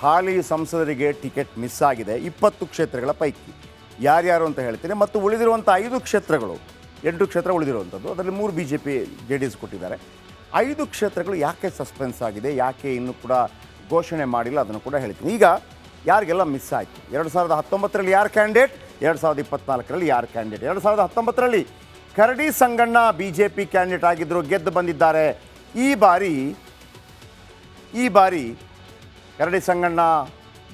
ಹಾಲಿ ಸಂಸದರಿಗೆ ticket miss ಆಗಿದೆ. ಇಪ್ಪತ್ತು ಕ್ಷೇತ್ರಗಳ ಪೈಕಿ. ಯಾರ್ಯಾರು ಅಂತ ಹೇಳ್ತೀನಿ. ಮತ್ತು ಉಳಿದಿರುವಂಥ ಐದು ಕ್ಷೇತ್ರಗಳು, ಎಂಟು ಕ್ಷೇತ್ರ ಉಳಿದಿರುವಂಥದ್ದು. ಅದರಲ್ಲಿ ಮೂರು B J P J D S ಕೊಟ್ಟಿದ್ದಾರೆ. ಐದು ಕ್ಷೇತ್ರಗಳು ಯಾಕೆ ಸಸ್ಪೆನ್ಸ್ ಆಗಿದೆ, ಯಾಕೆ ಇನ್ನೂ ಕೂಡ ಘೋಷಣೆ ಮಾಡಿಲ್ಲ ಅದನ್ನು ಕೂಡ ಹೇಳ್ತೀನಿ. ಈಗ ಯಾರಿಗೆಲ್ಲ ಮಿಸ್ ಆಯಿತು? ಎರಡು ಸಾವಿರದ ಹತ್ತೊಂಬತ್ತರಲ್ಲಿ ಯಾರು ಕ್ಯಾಂಡಿಡೇಟ್? ಎರಡು ಸಾವಿರದ ಇಪ್ಪತ್ನಾಲ್ಕರಲ್ಲಿ ಯಾರು ಕ್ಯಾಂಡಿಡೇಟ್? ಎರಡು ಸಾವಿರದ ಹತ್ತೊಂಬತ್ತರಲ್ಲಿ Karadi Sanganna B J P candidate ಆಗಿದ್ದರು ಗೆದ್ದು ಬಂದಿದ್ದಾರೆ. ಈ ಬಾರಿ ಈ ಬಾರಿ ಕರಡಿ ಸಂಗಣ್ಣ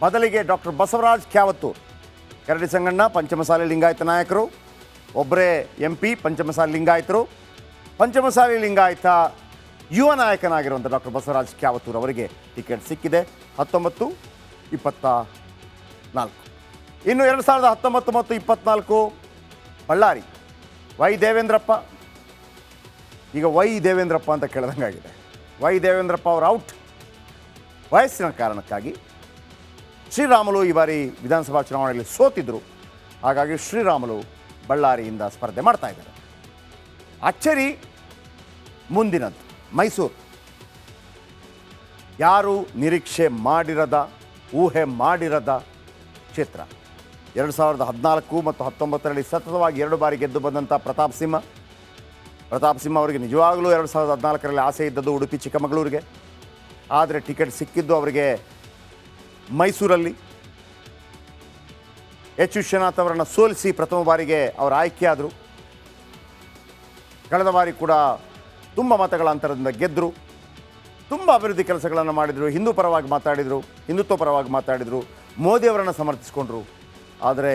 ಬದಲಿಗೆ ಡಾಕ್ಟರ್ ಬಸವರಾಜ್ ಕ್ಯಾವತ್ತೂರ್. ಕರಡಿ ಸಂಗಣ್ಣ ಪಂಚಮಸಾಲಿ ಲಿಂಗಾಯತ ನಾಯಕರು. ಒಬ್ಬರೇ ಎಂ ಪಿ ಪಂಚಮಸಾಲಿ ಲಿಂಗಾಯತರು. ಪಂಚಮಸಾಲಿ ಲಿಂಗಾಯತ ಯುವ ನಾಯಕನಾಗಿರುವಂಥ ಡಾಕ್ಟರ್ ಬಸವರಾಜ್ ಕ್ಯಾವತ್ತೂರ್ ಅವರಿಗೆ ಟಿಕೆಟ್ ಸಿಕ್ಕಿದೆ. ಹತ್ತೊಂಬತ್ತು ಇಪ್ಪತ್ತ ನಾಲ್ಕು. ಇನ್ನು ಎರಡು ಸಾವಿರದ ಹತ್ತೊಂಬತ್ತು ಮತ್ತು ಇಪ್ಪತ್ನಾಲ್ಕು ಬಳ್ಳಾರಿ. ವೈ ದೇವೇಂದ್ರಪ್ಪ. ಈಗ ವೈ ದೇವೇಂದ್ರಪ್ಪ ಅಂತ ಕೇಳ್ದಂಗಾಗಿದೆ. ವೈ ದೇವೇಂದ್ರಪ್ಪ ಅವರು ಔಟ್. ವಯಸ್ಸಿನ ಕಾರಣಕ್ಕಾಗಿ ಶ್ರೀರಾಮುಲು ಈ ಬಾರಿ ವಿಧಾನಸಭಾ ಚುನಾವಣೆಯಲ್ಲಿ ಸೋತಿದ್ದರು ಹಾಗಾಗಿ ಶ್ರೀರಾಮುಲು ಬಳ್ಳಾರಿಯಿಂದ ಸ್ಪರ್ಧೆ ಮಾಡ್ತಾ ಇದ್ದಾರೆ. ಅಚ್ಚರಿ ಮುಂದಿನದ್ದು ಮೈಸೂರು. ಯಾರು ನಿರೀಕ್ಷೆ ಮಾಡಿರದ, ಊಹೆ ಮಾಡಿರದ ಕ್ಷೇತ್ರ? ಎರಡು ಸಾವಿರದ ಹದಿನಾಲ್ಕು ಮತ್ತು ಹತ್ತೊಂಬತ್ತರಲ್ಲಿ ಸತತವಾಗಿ ಎರಡು ಬಾರಿ ಗೆದ್ದು ಬಂದಂಥ ಪ್ರತಾಪ್ ಸಿಂಹ. ಪ್ರತಾಪ್ ಸಿಂಹ ಅವರಿಗೆ ನಿಜವಾಗಲೂ ಎರಡು ಸಾವಿರದ ಹದಿನಾಲ್ಕರಲ್ಲಿ ಆಸೆ ಇದ್ದದ್ದು ಉಡುಪಿ ಚಿಕ್ಕಮಗಳೂರಿಗೆ. ಆದರೆ ಟಿಕೆಟ್ ಸಿಕ್ಕಿದ್ದು ಅವರಿಗೆ ಮೈಸೂರಲ್ಲಿ. ಎಚ್ ವಿಶ್ವನಾಥ್ ಅವರನ್ನು ಸೋಲಿಸಿ ಪ್ರಥಮ ಬಾರಿಗೆ ಅವರು ಆಯ್ಕೆಯಾದರು ಕಳೆದ ಬಾರಿ ಕೂಡ ತುಂಬ ಮತಗಳ ಅಂತರದಿಂದ ಗೆದ್ದರು ತುಂಬ ಅಭಿವೃದ್ಧಿ ಕೆಲಸಗಳನ್ನು ಮಾಡಿದರು. ಹಿಂದೂ ಪರವಾಗಿ ಮಾತಾಡಿದರು, ಹಿಂದುತ್ವ ಪರವಾಗಿ ಮಾತಾಡಿದರು. ಮೋದಿಯವರನ್ನು ಸಮರ್ಥಿಸಿಕೊಂಡ್ರು. ಆದರೆ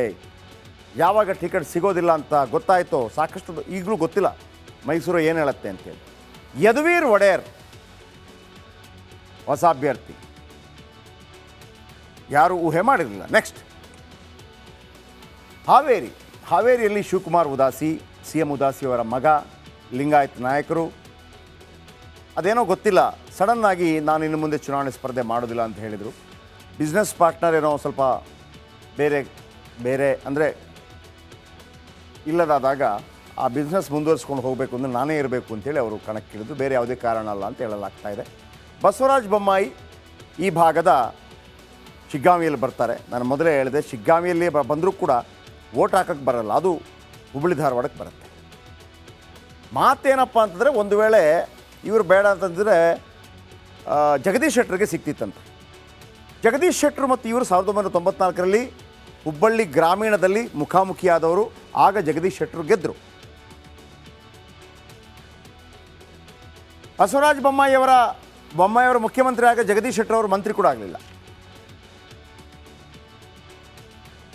ಯಾವಾಗ ಟಿಕೆಟ್ ಸಿಗೋದಿಲ್ಲ ಅಂತ ಗೊತ್ತಾಯಿತೋ ಸಾಕಷ್ಟು ಈಗಲೂ ಗೊತ್ತಿಲ್ಲ. ಮೈಸೂರು ಏನು ಹೇಳುತ್ತೆ ಅಂತೇಳಿ ಯದುವೀರ್ ಒಡೆಯರ್ ಹೊಸ ಅಭ್ಯರ್ಥಿ. ಯಾರು ಊಹೆ ಮಾಡಿರಲಿಲ್ಲ. ನೆಕ್ಸ್ಟ್ ಹಾವೇರಿ. ಹಾವೇರಿಯಲ್ಲಿ ಶಿವಕುಮಾರ್ ಉದಾಸಿ ಸಿ ಎಂ ಉದಾಸಿ ಅವರ ಮಗ, ಲಿಂಗಾಯತ್ ನಾಯಕರು. ಅದೇನೋ ಗೊತ್ತಿಲ್ಲ. ಸಡನ್ನಾಗಿ ನಾನು ಇನ್ನು ಮುಂದೆ ಚುನಾವಣೆ ಸ್ಪರ್ಧೆ ಮಾಡೋದಿಲ್ಲ ಅಂತ ಹೇಳಿದರು. ಬಿಸ್ನೆಸ್ ಪಾರ್ಟ್ನರ್ ಏನೋ ಸ್ವಲ್ಪ ಬೇರೆ ಬೇರೆ ಅಂದರೆ ಇಲ್ಲದಾದಾಗ ಆ ಬಿಸ್ನೆಸ್ ಮುಂದುವರಿಸ್ಕೊಂಡು ಹೋಗಬೇಕು ಅಂದರೆ ನಾನೇ ಇರಬೇಕು ಅಂತೇಳಿ ಅವರು ಕಣಕ್ಕಿಳಿದು ಬೇರೆ ಯಾವುದೇ ಕಾರಣ ಅಲ್ಲ ಅಂತ ಹೇಳಲಾಗ್ತಾ ಇದೆ. ಬಸವರಾಜ ಬೊಮ್ಮಾಯಿ ಈ ಭಾಗದ ಶಿಗ್ಗಾಮಿಯಲ್ಲಿ ಬರ್ತಾರೆ. ನಾನು ಮೊದಲೇ ಹೇಳಿದೆ ಶಿಗ್ಗಾಂವಿಯಲ್ಲಿ ಬಂದರೂ ಕೂಡ ಓಟ್ ಹಾಕಕ್ಕೆ ಬರಲ್ಲ. ಅದು ಹುಬ್ಬಳ್ಳಿ ಧಾರವಾಡಕ್ಕೆ ಬರುತ್ತೆ. ಮಾತೇನಪ್ಪ ಅಂತಂದರೆ ಒಂದು ವೇಳೆ ಇವರು ಬೇಡ ಅಂತಂದರೆ ಜಗದೀಶ್ ಶೆಟ್ಟರ್ಗೆ ಸಿಕ್ತಿತ್ತಂತೆ. ಜಗದೀಶ್ ಶೆಟ್ಟರು ಮತ್ತು ಇವರು ಸಾವಿರದ ಒಂಬೈನೂರ ತೊಂಬತ್ನಾಲ್ಕರಲ್ಲಿ ಹುಬ್ಬಳ್ಳಿ ಗ್ರಾಮೀಣದಲ್ಲಿ ಮುಖಾಮುಖಿಯಾದವರು, ಆಗ ಜಗದೀಶ್ ಶೆಟ್ಟರು ಗೆದ್ದರು ಬಸವರಾಜ ಬೊಮ್ಮಾಯಿಯವರ ಬೊಮ್ಮಾಯಿಯವರ ಮುಖ್ಯಮಂತ್ರಿ ಆಗ ಜಗದೀಶ್ ಶೆಟ್ಟರ್ ಅವರು ಮಂತ್ರಿ ಕೂಡ ಆಗಲಿಲ್ಲ.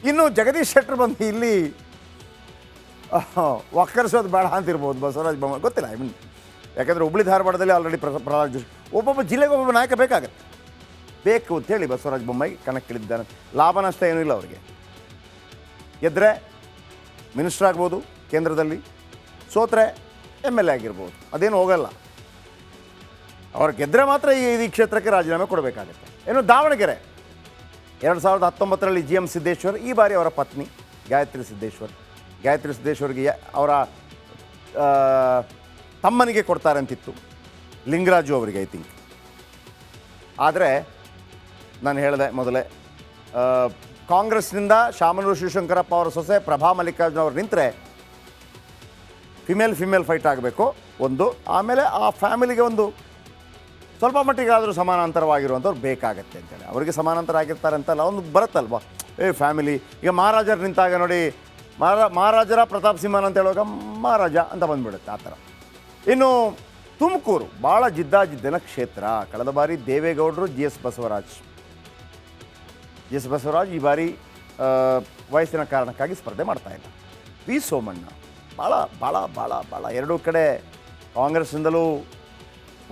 ಇನ್ನು ಜಗದೀಶ್ ಶೆಟ್ಟರ್ ಬಂದು ಇಲ್ಲಿ ಒಕ್ಕರಿಸೋದು ಬೇಡ ಅಂತಿರ್ಬೋದು ಬಸವರಾಜ ಬೊಮ್ಮಾಯಿ. ಗೊತ್ತಿಲ್ಲ ಐ ಮೀನ್ ಯಾಕಂದರೆ ಹುಬ್ಳಿ ಧಾರವಾಡದಲ್ಲಿ ಆಲ್ರೆಡಿ ಪ್ರ, ಪ್ರಹ್ಲಾದ್ ಜೋಶಿ, ಒಬ್ಬೊಬ್ಬ ಜಿಲ್ಲೆಗೆ ಒಬ್ಬೊಬ್ಬ ನಾಯಕ ಬೇಕಾಗತ್ತೆ. ಬೇಕು ಅಂತೇಳಿ ಬಸವರಾಜ ಬೊಮ್ಮಾಯಿ ಕಣಕ್ಕಿಳಿದ್ದಾನೆ ಲಾಭ ನಷ್ಟ ಏನೂ ಇಲ್ಲ ಅವರಿಗೆ. ಗೆದ್ದರೆ ಮಿನಿಸ್ಟರ್ ಆಗ್ಬೋದು, ಕೇಂದ್ರದಲ್ಲಿ, ಸೋತ್ರೆ ಎಂ ಎಲ್ ಎ ಆಗಿರ್ಬೋದು. ಅದೇನು ಹೋಗಲ್ಲ. ಅವ್ರು ಗೆದ್ದರೆ ಮಾತ್ರ ಈ ಈ ಕ್ಷೇತ್ರಕ್ಕೆ ರಾಜೀನಾಮೆ ಕೊಡಬೇಕಾಗುತ್ತೆ. ಏನು ದಾವಣಗೆರೆ, ಎರಡು ಸಾವಿರದ ಹತ್ತೊಂಬತ್ತರಲ್ಲಿ ಜಿ ಎಂ ಸಿದ್ದೇಶ್ವರ್, ಈ ಬಾರಿ ಅವರ ಪತ್ನಿ ಗಾಯತ್ರಿ ಸಿದ್ದೇಶ್ವರ್. ಗಾಯತ್ರಿ ಸಿದ್ದೇಶ್ವರ್ಗೆ ಅವರ ತಮ್ಮನಿಗೆ ಕೊಡ್ತಾರೆ ಅಂತಿತ್ತು. ಲಿಂಗರಾಜು ಅವರಿಗೆ ಐ ಥಿಂಕ್ ಆದರೆ ನಾನು ಹೇಳಿದೆ ಮೊದಲೇ ಕಾಂಗ್ರೆಸ್ನಿಂದ ಶಾಮನೂರು ಶಿವಶಂಕರಪ್ಪ ಅವರ ಸೊಸೆ ಪ್ರಭಾ ಮಲ್ಲಿಕಾರ್ಜುನ ಅವರು ನಿಂತರೆ ಫಿಮೇಲ್ ಫಿಮೇಲ್ ಫೈಟ್ ಆಗಬೇಕು ಒಂದು. ಆಮೇಲೆ ಆ ಫ್ಯಾಮಿಲಿಗೆ ಒಂದು ಸ್ವಲ್ಪ ಮಟ್ಟಿಗೆ ಆದರೂ ಸಮಾನಾಂತರವಾಗಿರುವಂಥವ್ರು ಬೇಕಾಗತ್ತೆ ಅಂತೇಳಿ. ಅವರಿಗೆ ಸಮಾನಾಂತರ ಆಗಿರ್ತಾರೆ ಅಂತಲ್ಲ ಒಂದು ಬರುತ್ತಲ್ವ? ಏ, ಫ್ಯಾಮಿಲಿ, ಈಗ ಮಹಾರಾಜರು ನಿಂತಾಗ ನೋಡಿ, ಮಹಾರಾ, ಮಹಾರಾಜರ ಪ್ರತಾಪ್ ಸಿಂಹನ್ ಅಂತ ಹೇಳುವಾಗ ಮಹಾರಾಜ ಅಂತ ಬಂದ್ಬಿಡುತ್ತೆ, ಆ ಥರ. ಇನ್ನು ತುಮಕೂರು, ಭಾಳ ಜಿದ್ದಾಜಿದ್ದಿನ ಕ್ಷೇತ್ರ. ಕಳೆದ ಬಾರಿ ದೇವೇಗೌಡರು G S Basavaraj, G S Basavaraj ಈ ಬಾರಿ ವಯಸ್ಸಿನ ಕಾರಣಕ್ಕಾಗಿ ಸ್ಪರ್ಧೆ ಮಾಡ್ತಾ ಇಲ್ಲ. ವಿ ಸೋಮಣ್ಣ, ಭಾಳ ಭಾಳ ಭಾಳ ಭಾಳ. ಎರಡೂ ಕಡೆ ಕಾಂಗ್ರೆಸ್ಸಿಂದಲೂ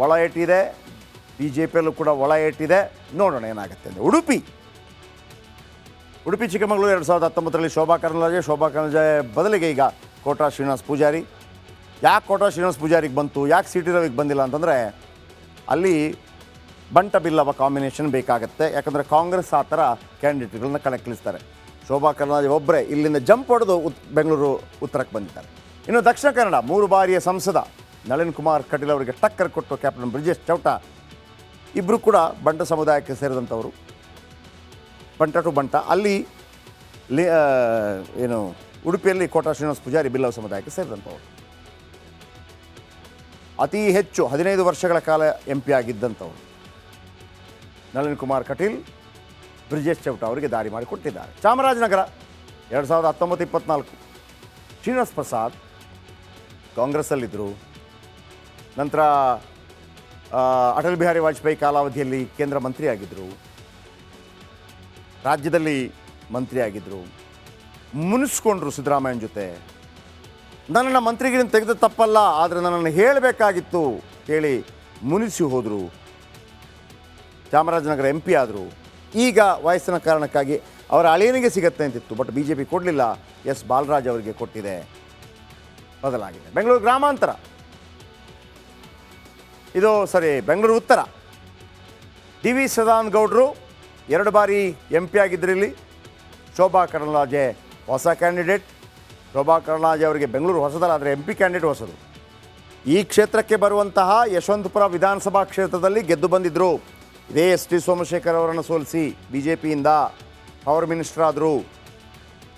ಒಳ ಏಟಿದೆ ಬಿ ಜೆ ಪಿಯಲ್ಲೂ ಕೂಡ ಒಳ ಏಟಿದೆ. ನೋಡೋಣ ಏನಾಗುತ್ತೆ ಅಂದರೆ ಉಡುಪಿ. ಉಡುಪಿ, ಚಿಕ್ಕಮಗಳೂರು ಎರಡು ಸಾವಿರದ ಹತ್ತೊಂಬತ್ತರಲ್ಲಿ ಶೋಭಾ ಕರಂದ್ಲಾಜೆ ಶೋಭಾ ಕರಂದ್ಲಾಜೆ ಬದಲಿಗೆ ಈಗ ಕೋಟಾ ಶ್ರೀನಿವಾಸ್ ಪೂಜಾರಿ. ಯಾಕೆ ಕೋಟಾ ಶ್ರೀನಿವಾಸ್ ಪೂಜಾರಿಗೆ ಬಂತು? ಯಾಕೆ ಸಿಟಿ ರವಿಗೆ ಬಂದಿಲ್ಲ ಅಂತಂದರೆ ಅಲ್ಲಿ ಬಂಟ ಬಿಲ್ಲವ ಕಾಂಬಿನೇಷನ್ ಬೇಕಾಗುತ್ತೆ. ಯಾಕಂದರೆ ಕಾಂಗ್ರೆಸ್ ಆ ಥರ ಕ್ಯಾಂಡಿಡೇಟ್ಗಳನ್ನ ಕಣಕ್ಕಿಳಿಸ್ತಾರೆ. ಶೋಭಾ ಕರ್ನಾಟಕ ಒಬ್ಬರೇ ಇಲ್ಲಿಂದ ಜಂಪ್ ಹೊಡೆದು ಉತ್, ಬೆಂಗಳೂರು ಉತ್ತರಕ್ಕೆ ಬಂದಿದ್ದಾರೆ. ಇನ್ನು ದಕ್ಷಿಣ ಕನ್ನಡ, ಮೂರು ಬಾರಿಯ ಸಂಸದ ನಳಿನ್ ಕುಮಾರ್ ಕಟೀಲ್ ಅವರಿಗೆ ಟಕ್ಕರ್ ಕೊಟ್ಟು ಕ್ಯಾಪ್ಟನ್ ಬ್ರಿಜೇಶ್ ಚೌಟ ಇಬ್ಬರು ಕೂಡ ಬಂಟ ಸಮುದಾಯಕ್ಕೆ ಸೇರಿದಂಥವರು. ಬಂಟ ಟು ಬಂಟ. ಅಲ್ಲಿ ಏನು, ಉಡುಪಿಯಲ್ಲಿ ಕೋಟಾ ಶ್ರೀನಿವಾಸ ಪೂಜಾರಿ ಬಿಲ್ಲವ ಸಮುದಾಯಕ್ಕೆ ಸೇರಿದಂಥವರು. ಅತಿ ಹೆಚ್ಚು ಹದಿನೈದು ವರ್ಷಗಳ ಕಾಲ ಎಂ ಪಿ ಆಗಿದ್ದಂಥವ್ರು. ನಳಿನ್ ಕುಮಾರ್ ಕಟೀಲ್, ಬ್ರಿಜೇಶ್ ಚೌಟ ಅವರಿಗೆ ದಾರಿ ಮಾಡಿಕೊಟ್ಟಿದ್ದಾರೆ. ಚಾಮರಾಜನಗರ, ಎರಡು ಸಾವಿರದ ಹತ್ತೊಂಬತ್ತು ಇಪ್ಪತ್ನಾಲ್ಕು. ಶ್ರೀನಿವಾಸ್ ಪ್ರಸಾದ್ ಕಾಂಗ್ರೆಸ್ಸಲ್ಲಿದ್ದರು. ನಂತರ ಅಟಲ್ ಬಿಹಾರಿ ವಾಜಪೇಯಿ ಕಾಲಾವಧಿಯಲ್ಲಿ ಕೇಂದ್ರ ಮಂತ್ರಿ ಆಗಿದ್ದರು ರಾಜ್ಯದಲ್ಲಿ ಮಂತ್ರಿಯಾಗಿದ್ದರು ಮುನಿಸ್ಕೊಂಡ್ರು ಸಿದ್ದರಾಮಯ್ಯನ ಜೊತೆ. ನನ್ನನ್ನು ಮಂತ್ರಿಗಿರಿನ ತೆಗೆದ ತಪ್ಪಲ್ಲ, ಆದರೆ ನನ್ನನ್ನು ಹೇಳಬೇಕಾಗಿತ್ತು ಹೇಳಿ ಮುನಿಸಿ ಹೋದರು. ಚಾಮರಾಜನಗರ ಎಂ ಪಿ ಆದರು. ಈಗ ವಯಸ್ಸಿನ ಕಾರಣಕ್ಕಾಗಿ ಅವರ ಅಳಿಯನಿಗೆ ಸಿಗತ್ತೆ ಅಂತಿತ್ತು, ಬಟ್ ಬಿ ಜೆ ಕೊಡಲಿಲ್ಲ. ಎಸ್ ಬಾಲರಾಜ್ ಅವರಿಗೆ ಕೊಟ್ಟಿದೆ. ಬದಲಾಗಿದೆ. ಬೆಂಗಳೂರು ಗ್ರಾಮಾಂತರ. ಇದು ಸರಿ, ಬೆಂಗಳೂರು ಉತ್ತರ. ಡಿ ವಿ ಸದಾನಂದ ಗೌಡರು ಎರಡು ಬಾರಿ ಎಂ ಪಿ ಆಗಿದ್ದರು ಇಲ್ಲಿ. ಶೋಭಾ ಕರಂದ್ಲಾಜೆ ಹೊಸ ಕ್ಯಾಂಡಿಡೇಟ್. ಶೋಭಾ ಕರಂದ್ಲಾಜೆ ಅವರಿಗೆ ಬೆಂಗಳೂರು ಹೊಸದಲ್ಲ, ಆದರೆ ಎಂ ಪಿ ಕ್ಯಾಂಡಿಡೇಟ್ ಹೊಸದು. ಈ ಕ್ಷೇತ್ರಕ್ಕೆ ಬರುವಂತಹ ಯಶವಂತಪುರ ವಿಧಾನಸಭಾ ಕ್ಷೇತ್ರದಲ್ಲಿ ಗೆದ್ದು ಬಂದಿದ್ದರು ಇದೇ ಎಸ್ ಟಿ ಸೋಮಶೇಖರ್ ಅವರನ್ನು ಸೋಲಿಸಿ ಬಿ ಜೆ ಪಿಯಿಂದ ಪವರ್ ಮಿನಿಸ್ಟರ್ ಆದರು.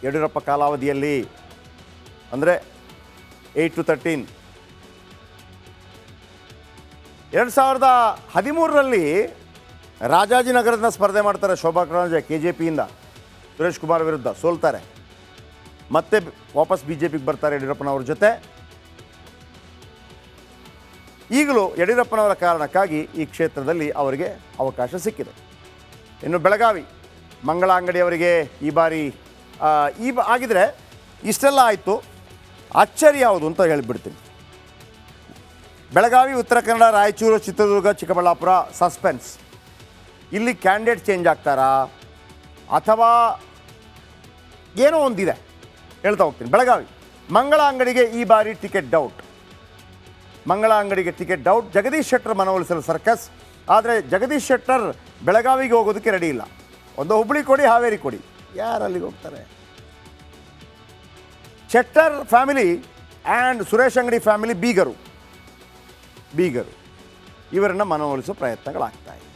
ಯಡಿಯೂರಪ್ಪ ಕಾಲಾವಧಿಯಲ್ಲಿ. ಅಂದರೆ ಏಯ್ಟ್ ಟು ತರ್ಟೀನ್ ಎರಡು ಸಾವಿರದ ಹದಿಮೂರರಲ್ಲಿ ರಾಜಾಜಿನಗರದ ಸ್ಪರ್ಧೆ ಮಾಡ್ತಾರೆ ಶೋಭಾ ಕರಂದ್ಲಾಜೆ ಕೆ ಜೆ ಪಿಯಿಂದ ಸುರೇಶ್ ಕುಮಾರ್ ವಿರುದ್ಧ ಸೋಲ್ತಾರೆ. ಮತ್ತೆ ವಾಪಸ್ ಬಿ ಜೆ ಪಿಗೆ ಬರ್ತಾರೆ ಯಡಿಯೂರಪ್ಪನವ್ರ ಜೊತೆ. ಈಗಲೂ ಯಡಿಯೂರಪ್ಪನವರ ಕಾರಣಕ್ಕಾಗಿ ಈ ಕ್ಷೇತ್ರದಲ್ಲಿ ಅವರಿಗೆ ಅವಕಾಶ ಸಿಕ್ಕಿದೆ. ಇನ್ನು ಬೆಳಗಾವಿ ಮಂಗಳ ಅಂಗಡಿಯವರಿಗೆ ಈ ಬಾರಿ ಈ ಆಗಿದ್ರೆ ಇಷ್ಟೆಲ್ಲ ಆಯಿತು. ಅಚ್ಚರಿ ಯಾವುದು ಅಂತ ಹೇಳಿಬಿಡ್ತೀನಿ. ಬೆಳಗಾವಿ, ಉತ್ತರ ಕನ್ನಡ, ರಾಯಚೂರು, ಚಿತ್ರದುರ್ಗ, ಚಿಕ್ಕಬಳ್ಳಾಪುರ ಸಸ್ಪೆನ್ಸ್ ಇಲ್ಲಿ ಕ್ಯಾಂಡಿಡೇಟ್ ಚೇಂಜ್ ಆಗ್ತಾರಾ? ಅಥವಾ ಏನೋ ಒಂದಿದೆ? ಹೇಳ್ತಾ ಹೋಗ್ತೀನಿ. ಬೆಳಗಾವಿ. ಮಂಗಳ ಅಂಗಡಿಗೆ ಈ ಬಾರಿ ಟಿಕೆಟ್ ಡೌಟ್ ಮಂಗಳ ಅಂಗಡಿಗೆ ಟಿಕೆಟ್ ಡೌಟ್ ಜಗದೀಶ್ ಶೆಟ್ಟರ್ ಮನವೊಲಿಸಲು ಸರ್ಕಸ್ ಆದರೆ ಜಗದೀಶ್ ಶೆಟ್ಟರ್ ಬೆಳಗಾವಿಗೆ ಹೋಗೋದಕ್ಕೆ ರೆಡಿ ಇಲ್ಲ. ಒಂದು ಹುಬ್ಳಿ ಕೊಡಿ, ಹಾವೇರಿ ಕೊಡಿ. ಯಾರು ಅಲ್ಲಿಗೆ ಹೋಗ್ತಾರೆ? Shettar family and Suresh Angadi family ಬೀಗರು. ಬೀಗರು. ಇವರನ್ನು ಮನವೊಲಿಸುವ ಪ್ರಯತ್ನಗಳಾಗ್ತಾ ಇದೆ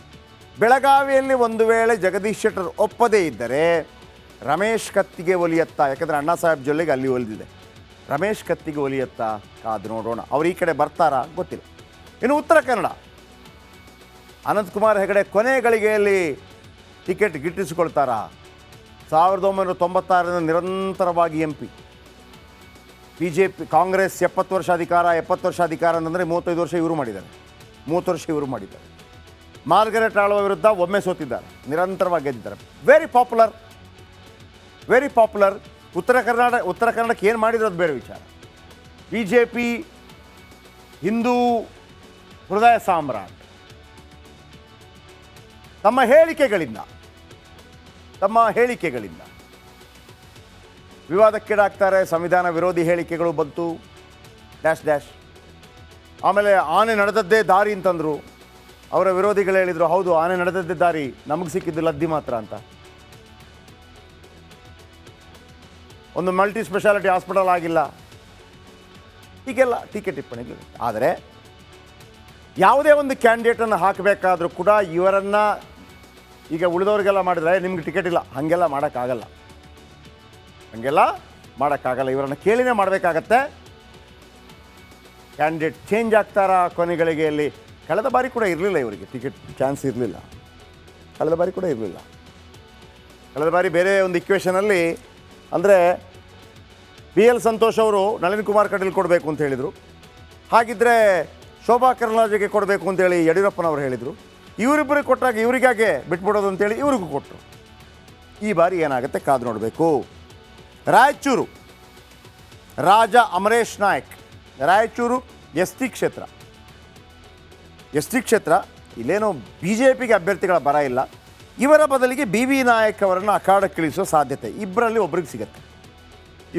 ಬೆಳಗಾವಿಯಲ್ಲಿ ಒಂದು ವೇಳೆ ಜಗದೀಶ್ ಶೆಟ್ಟರ್ ಒಪ್ಪದೇ ಇದ್ದರೆ ರಮೇಶ್ ಕತ್ತಿಗೆ ಒಲಿಯತ್ತ, ಯಾಕಂದರೆ ಅಣ್ಣಾ ಸಾಹೇಬ್ ಜೊಲ್ಲೆಗೆ ಅಲ್ಲಿ ಒಲಿದಿದೆ. ರಮೇಶ್ ಕತ್ತಿಗೆ ಒಲಿಯತ್ತ ಕಾದು ನೋಡೋಣ. ಅವ್ರು ಈ ಕಡೆ ಬರ್ತಾರಾ ಗೊತ್ತಿಲ್ಲ. ಇನ್ನು ಉತ್ತರ ಕನ್ನಡ. ಅನಂತಕುಮಾರ್ ಹೆಗಡೆ ಕೊನೆ ಗಳಿಗೆಯಲ್ಲಿ ಟಿಕೆಟ್ ಗಿಟ್ಟಿಸಿಕೊಳ್ತಾರಾ? ಸಾವಿರದ ಒಂಬೈನೂರ ತೊಂಬತ್ತಾರರಿಂದ ನಿರಂತರವಾಗಿ M P. B J P Congress ಎಪ್ಪತ್ತು ವರ್ಷ ಅಧಿಕಾರ, ಎಪ್ಪತ್ತು ವರ್ಷ ಅಧಿಕಾರ ಅಂತಂದರೆ ಮೂವತ್ತೈದು ವರ್ಷ ಇವರು ಮಾಡಿದ್ದಾರೆ. ಮೂವತ್ತು ವರ್ಷ ಇವರು ಮಾಡಿದ್ದಾರೆ. ಮಾರ್ಗರೆಟ್ ಆಳ್ವ ವಿರುದ್ಧ ಒಮ್ಮೆ ಸೋತಿದ್ದಾರೆ. ನಿರಂತರವಾಗಿ ಗೆದ್ದಿದ್ದಾರೆ. ವೆರಿ ಪಾಪ್ಯುಲರ್ ವೆರಿ ಪಾಪ್ಯುಲರ್ ಉತ್ತರ ಕರ್ನಾಟಕ ಉತ್ತರ ಕನ್ನಡಕ್ಕೆ ಏನು ಮಾಡಿರೋದು ಬೇರೆ ವಿಚಾರ. ಬಿ ಜೆ ಪಿ ಹಿಂದೂ ಹೃದಯ ಸಾಮ್ರಾಟ್. ತಮ್ಮ ಹೇಳಿಕೆಗಳಿಂದ ತಮ್ಮ ಹೇಳಿಕೆಗಳಿಂದ ವಿವಾದಕ್ಕೀಡಾಗ್ತಾರೆ, ಸಂವಿಧಾನ ವಿರೋಧಿ ಹೇಳಿಕೆಗಳು ಬಂತು. Dash dash. ಆಮೇಲೆ ಆನೆ ನಡೆದದ್ದೇ ದಾರಿ ಅಂತಂದರು. ಅವರ ವಿರೋಧಿಗಳು ಹೇಳಿದರು, ಹೌದು, ಆನೆ ನಡೆದದ್ದೇ ದಾರಿ, ನಮಗೆ ಸಿಕ್ಕಿದ್ದು ಲದ್ದಿ ಮಾತ್ರ ಅಂತ. ಒಂದು ಮಲ್ಟಿ ಸ್ಪೆಷಾಲಿಟಿ ಹಾಸ್ಪಿಟಲ್ ಆಗಿಲ್ಲ. ಹೀಗೆಲ್ಲ ಟೀಕೆ ಟಿಪ್ಪಣಿಗಳು. ಆದರೆ ಯಾವುದೇ ಒಂದು ಕ್ಯಾಂಡಿಡೇಟನ್ನು ಹಾಕಬೇಕಾದ್ರೂ ಕೂಡ ಇವರನ್ನು ಈಗ ಉಳಿದವರಿಗೆಲ್ಲ ಮಾಡಿದರೆ ನಿಮ್ಗೆ ಟಿಕೆಟ್ ಇಲ್ಲ, ಹಾಗೆಲ್ಲ ಮಾಡೋಕ್ಕಾಗಲ್ಲ. ಹಾಗೆಲ್ಲ ಮಾಡೋಕ್ಕಾಗಲ್ಲ. ಇವರನ್ನು ಕೇಳಿನೇ ಮಾಡಬೇಕಾಗತ್ತೆ. ಕ್ಯಾಂಡಿಡೇಟ್ ಚೇಂಜ್ ಆಗ್ತಾರಾ ಕೊನೆಗಳಿಗೆಯಲ್ಲಿ ಕಳೆದ ಬಾರಿ ಕೂಡ ಇರಲಿಲ್ಲ ಇವರಿಗೆ. ಟಿಕೆಟ್ ಚಾನ್ಸ್ ಇರಲಿಲ್ಲ. ಕಳೆದ ಬಾರಿ ಕೂಡ ಇರಲಿಲ್ಲ. ಕಳೆದ ಬಾರಿ ಬೇರೆ ಒಂದು ಇಕ್ವೇಷನಲ್ಲಿ ಅಂದರೆ ಬಿ ಎಲ್ ಸಂತೋಷ್ ಅವರು ನಳಿನ್ ಕುಮಾರ್ ಕಟೀಲ್ ಕೊಡಬೇಕು ಅಂತ ಹೇಳಿದರು. ಹಾಗಿದ್ದರೆ ಶೋಭಾ ಕರ್ನಾಜಿಗೆ ಕೊಡಬೇಕು ಅಂತೇಳಿ ಯಡಿಯೂರಪ್ಪನವರು ಹೇಳಿದರು. ಇವರಿಬ್ಬರಿಗೆ ಕೊಟ್ಟಾಗ ಇವರಿಗಾಗೆ ಬಿಟ್ಬಿಡೋದು ಅಂತೇಳಿ ಇವ್ರಿಗೂ ಕೊಟ್ಟರು ಈ ಬಾರಿ ಏನಾಗುತ್ತೆ ಕಾದು ನೋಡಬೇಕು. ರಾಯಚೂರು. ರಾಜ ಅಮರೇಶ್ ನಾಯಕ್. ರಾಯಚೂರು ಎಸ್ ಟಿ ಕ್ಷೇತ್ರ. ಎಸ್ ಟಿ ಕ್ಷೇತ್ರ, ಇಲ್ಲೇನೋ ಬಿ ಜೆ ಪಿಗೆ ಅಭ್ಯರ್ಥಿಗಳ ಬರ ಇಲ್ಲ. ಇವರ ಬದಲಿಗೆ ಬಿ ವಿ ನಾಯಕ್ ಅವರನ್ನು ಅಖಾಡಕ್ಕಿಳಿಸುವ ಸಾಧ್ಯತೆ ಇಬ್ಬರಲ್ಲಿ ಒಬ್ರಿಗೆ ಸಿಗತ್ತೆ.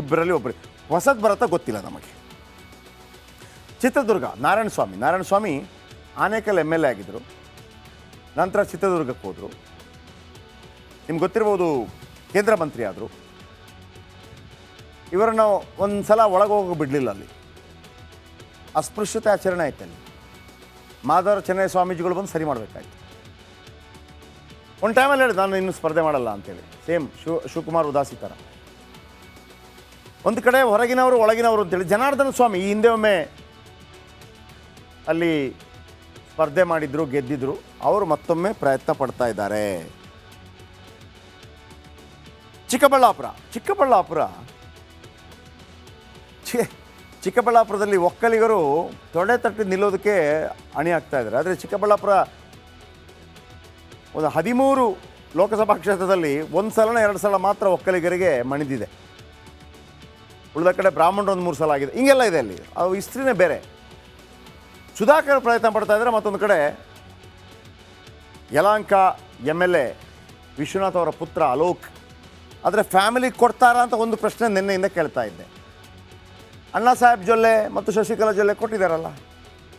ಇಬ್ಬರಲ್ಲಿ ಒಬ್ಬರಿಗೆ ಹೊಸದು ಬರತ್ತಾ ಗೊತ್ತಿಲ್ಲ ನಮಗೆ. Chitradurga Narayana Swamy Narayana Swamy Anekal M L A ಆಗಿದ್ದರು ನಂತರ ಚಿತ್ರದುರ್ಗಕ್ಕೆ ಹೋದರು. ನಿಮ್ಗೆ ಗೊತ್ತಿರ್ಬೋದು, ಕೇಂದ್ರ ಮಂತ್ರಿ ಆದರು ಇವರನ್ನು ಒಂದು ಸಲ ಹೋಗಿ ಬಿಡಲಿಲ್ಲ ಅಲ್ಲಿ. ಅಸ್ಪೃಶ್ಯತೆ ಆಚರಣೆ ಆಯ್ತು ಅಲ್ಲಿ. ಮಾಧವರ ಚೆನ್ನೈ ಸ್ವಾಮೀಜಿಗಳು ಬಂದು ಸರಿ ಮಾಡಬೇಕಾಯ್ತು. ಒಂದು ಟೈಮಲ್ಲಿ ಹೇಳಿ ನಾನು ಇನ್ನು ಸ್ಪರ್ಧೆ ಮಾಡಲ್ಲ ಅಂತೇಳಿ. ಸೇಮ್, ಶಿವ, ಶಿವಕುಮಾರ್ ಉದಾಸಿ ಥರ ಒಂದು ಕಡೆ ಹೊರಗಿನವರು, ಒಳಗಿನವರು ಅಂತೇಳಿ. ಜನಾರ್ದನ ಸ್ವಾಮಿ, ಈ ಹಿಂದೆ ಒಮ್ಮೆ ಅಲ್ಲಿ ಸ್ಪರ್ಧೆ ಮಾಡಿದ್ರು, ಗೆದ್ದಿದ್ರು, ಅವರು ಮತ್ತೊಮ್ಮೆ ಪ್ರಯತ್ನ ಪಡ್ತಾ ಇದ್ದಾರೆ. ಚಿಕ್ಕಬಳ್ಳಾಪುರ ಚಿಕ್ಕಬಳ್ಳಾಪುರ ಚಿಕ್ಕಬಳ್ಳಾಪುರದಲ್ಲಿ ಒಕ್ಕಲಿಗರು ತೊಡೆ ತಟ್ಟಿ ನಿಲ್ಲೋದಕ್ಕೆ ಅಣಿ ಆಗ್ತಾ ಇದ್ದಾರೆ. ಆದರೆ ಚಿಕ್ಕಬಳ್ಳಾಪುರ ಒಂದು ಹದಿಮೂರು ಲೋಕಸಭಾ ಕ್ಷೇತ್ರದಲ್ಲಿ ಒಂದು ಸಲನ, ಎರಡು ಸಲ ಮಾತ್ರ ಒಕ್ಕಲಿಗರಿಗೆ ಮಣಿದಿದೆ. ಉಳಿದ ಕಡೆ ಬ್ರಾಹ್ಮಣರು ಒಂದು ಮೂರು ಸಲ ಆಗಿದೆ. ಹಿಂಗೆಲ್ಲ ಇದೆ ಅಲ್ಲಿ. ಅವು ಹಿಸ್ಟ್ರಿನೇ ಬೇರೆ. ಸುಧಾಕರ್ ಪ್ರಯತ್ನ ಪಡ್ತಾ ಇದ್ದಾರೆ, ಮತ್ತೊಂದು ಕಡೆ Yelahanka M L A Vishwanath ಅವರ ಪುತ್ರ ಅಲೋಕ್. ಆದರೆ ಫ್ಯಾಮಿಲಿ ಕೊಡ್ತಾರಾ ಅಂತ ಒಂದು ಪ್ರಶ್ನೆ ನಿನ್ನೆಯಿಂದ ಕೇಳ್ತಾ ಇದ್ದೆ. ಅಣ್ಣಾ ಸಾಹೇಬ್ ಜೊಲ್ಲೆ ಮತ್ತು ಶಶಿಕಲಾ ಜೊಲ್ಲೆ ಕೊಟ್ಟಿದ್ದಾರಲ್ಲ.